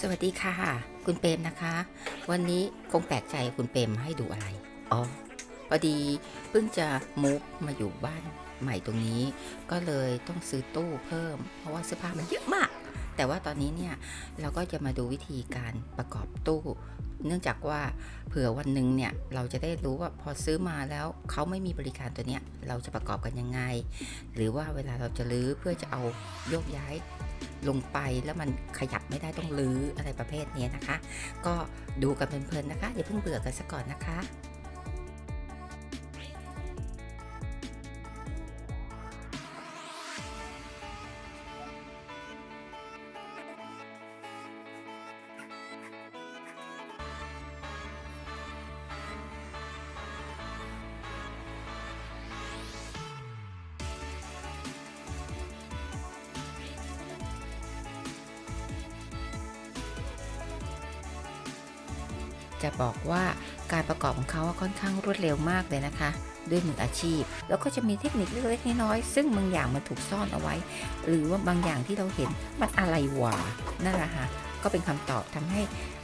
สวัสดีค่ะ คุณเปรมนะคะ วันนี้คงแปลกใจคุณเปรมให้ดูอะไร อ๋อ พอดีเพิ่งจะมุกมาอยู่บ้านใหม่ตรงนี้ ก็เลยต้องซื้อตู้เพิ่ม เพราะว่าเสื้อผ้ามันเยอะมาก แต่ว่าตอนนี้เนี่ยเราก็จะมาดูวิธีการประกอบตู้ เนื่องจากว่าเผื่อวันหนึ่งเนี่ยเราจะได้รู้ว่าพอซื้อมาแล้วเขาไม่มีบริการตัวเนี้ยเราจะประกอบกันยังไง หรือว่าเวลาเราจะรื้อเพื่อจะเอาโยกย้ายลงไปแล้วมันขยับไม่ได้ต้องรื้ออะไรประเภทนี้นะคะ ก็ดูกันเพลินๆนะคะอย่าเพิ่งเบื่อกันซะก่อนนะคะ จะบอกว่าการประกอบของเขาค่อนข้างรวดเร็วมากเลยนะคะ ด้วยมืออาชีพ แล้วก็จะมีเทคนิคเล็กๆน้อยๆซึ่งบางอย่างมันถูกซ่อนเอาไว้ หรือว่าบางอย่างที่เราเห็นมันอะไรหวานั่นแหละค่ะก็เป็นคำตอบทำให้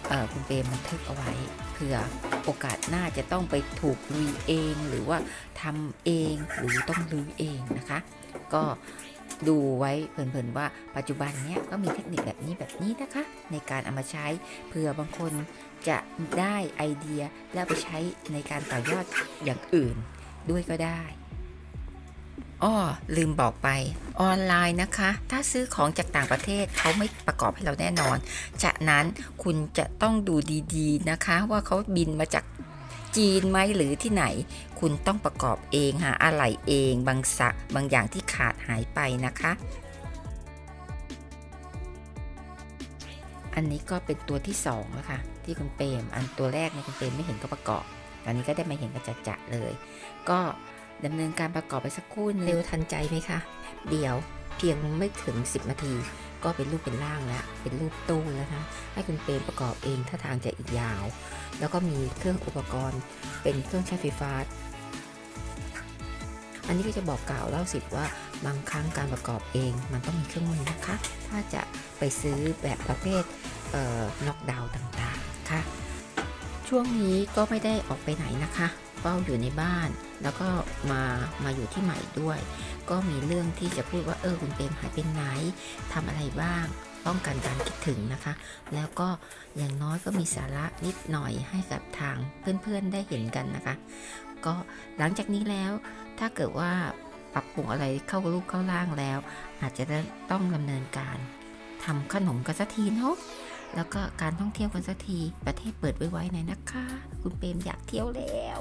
เอ่อคุณเปรมบันทึกเอาไว้เผื่อโอกาสหน้าจะต้องไปถูกลุยเอง หรือว่าทำเองหรือต้องรื้อเองนะคะ ก็ ดูไว้เพลินๆว่าปัจจุบันเนี้ยก็มีเทคนิคแบบนี้แบบนี้นะคะ ในการเอามาใช้เผื่อบางคนจะได้ไอเดียแล้วไปใช้ในการต่อยอดอย่างอื่นด้วยก็ได้อ้อลืมบอกไปออนไลน์นะคะ ถ้าซื้อของจากต่างประเทศเขาไม่ประกอบให้เราแน่นอน จากนั้นคุณจะต้องดูดีๆนะคะ ว่าเขาบินมาจาก จีนไหมหรือที่ไหน คุณต้องประกอบเองหาอะไหล่เองบางสะบางอย่างที่ขาดหายไปนะคะ อันนี้ก็เป็นตัวที่2แล้วค่ะที่คุณเปรมอันตัวแรกเนี่ยคุณเปรมไม่เห็นก็ประกอบตอนนี้ก็ได้มาเห็นกระจัดจะเลย ก็ดำเนินการประกอบไปสักครู่นึงเร็วทันใจไหมคะ เดี๋ยว เพียงไม่ถึง 10 นาที ก็เป็นรูปเป็นร่างแล้ว เป็นรูปตู้แล้วนะให้คุณเปรมประกอบเองถ้าทางจะอีกยาว แล้วก็มีเครื่องอุปกรณ์ เป็นเครื่องใช้ไฟฟ้า อันนี้ก็จะบอกกล่าวเล่าสิบว่าบางครั้งการประกอบเองมันต้องมีเครื่องมือนะคะ ถ้าจะไปซื้อแบบประเภทเอ่อน็อกดาวน์ต่างๆค่ะช่วงนี้ก็ไม่ได้ออกไปไหนนะคะเฝ้าอยู่ในบ้าน แล้วก็มามาอยู่ที่ใหม่ด้วย ก็มีเรื่องที่จะพูดว่าเออคุณเปรมหายไปไหนทำอะไรบ้างป้องกันการคิดถึงนะคะ แล้วก็อย่างน้อยก็มีสาระนิดหน่อยให้กับทางเพื่อนๆได้เห็นกันนะคะ ก็หลังจากนี้แล้วถ้าเกิดว่าปรับปรุงอะไรเข้ารูปเข้าร่างแล้ว อาจจะต้องดำเนินการทำขนมกันสักทีเนาะแล้วก็การท่องเที่ยวกันสักทีประเทศเปิดไว้ๆหน่อยนะคะ คุณเปรมอยากเที่ยวแล้ว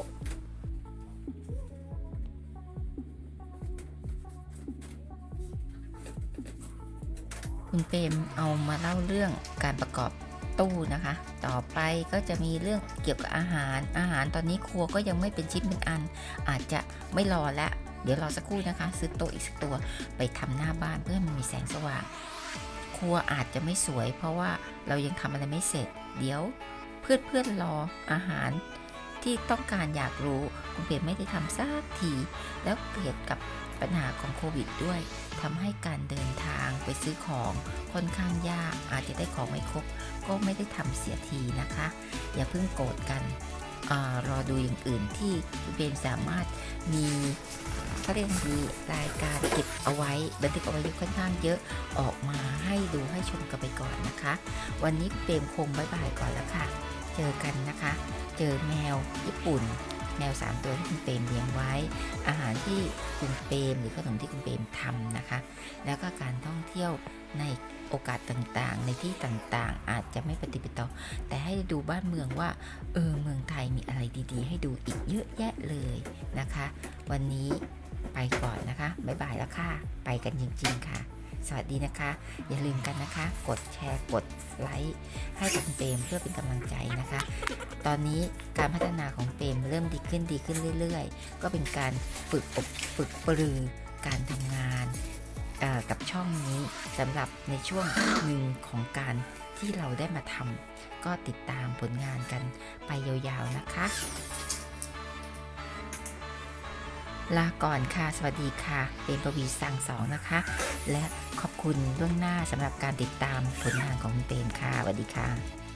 คุณเปมเอามาเล่าเรื่องการประกอบตู้นะคะ ต่อไปก็จะมีเรื่องเกี่ยวกับอาหาร อาหารตอนนี้ครัวก็ยังไม่เป็นชิ้นเป็นอัน อาจจะไม่รอแล้วเดี๋ยวรอสักครู่นะคะ ซื้อโต๊ะอีกสักตัวไปทำหน้าบ้านเพื่อมันมีแสงสว่างครัวอาจจะไม่สวย เพราะว่าเรายังทำอะไรไม่เสร็จ เดี๋ยวเพื่อนเพื่อนๆรออาหารที่ต้องการอยากรู้คุณเปียไม่ได้ทำสักที แล้วเกิดกับ ปัญหาของโควิดด้วยทำให้การเดินทางไปซื้อของค่อนข้างยากอาจจะได้ของไม่ครบ ก็ไม่ได้ทำเสียทีนะคะ อย่าเพิ่งโกรธกันอรอดูอย่างอื่นที่เบนสามารถมีเขาเรียกมีรายการเก็บเอาไว้บันทึกเอาไว้ค่อนข้างเยอะออกมาให้ดูให้ชมกันไปก่อนนะคะ วันนี้เปรมคงบายบายก่อนแล้วค่ะ เจอกันนะคะ เจอแมวญี่ปุ่น แมว 3 ตัวที่คุณเปรมเลี้ยงไว้ อาหารที่คุณเปรมหรือขนมที่คุณเปรมทำนะคะ แล้วก็การท่องเที่ยวในโอกาสต่างๆ ในที่ต่างๆ อาจจะไม่ปฏิบัติต่อ แต่ให้ดูบ้านเมืองว่า เออ เมืองไทยมีอะไรดีๆ ให้ดูอีกเยอะแยะเลยนะคะ วันนี้ไปก่อนนะคะ บ๊ายบายแล้วค่ะ ไปกันจริงๆค่ะ สวัสดีนะคะ อย่าลืมกันนะคะ กดแชร์กดไลค์ให้กับคุณเปมเพื่อเป็นกำลังใจนะคะ ตอนนี้การพัฒนาของเปมเริ่มดีขึ้นดีขึ้นเรื่อย ๆ ก็เป็นการฝึกอบฝึกปรือการทำงานกับช่องนี้สำหรับในช่วงหนึ่งของการที่เราได้มาทำก็ติดตามผลงานกันไปยาวๆนะคะ ลาก่อนค่ะ สวัสดีค่ะ เป็นปวีสั่งสองนะคะ และขอบคุณล่วงหน้าสำหรับการติดตามผลงานของคุณเปรมค่ะสวัสดีค่ะ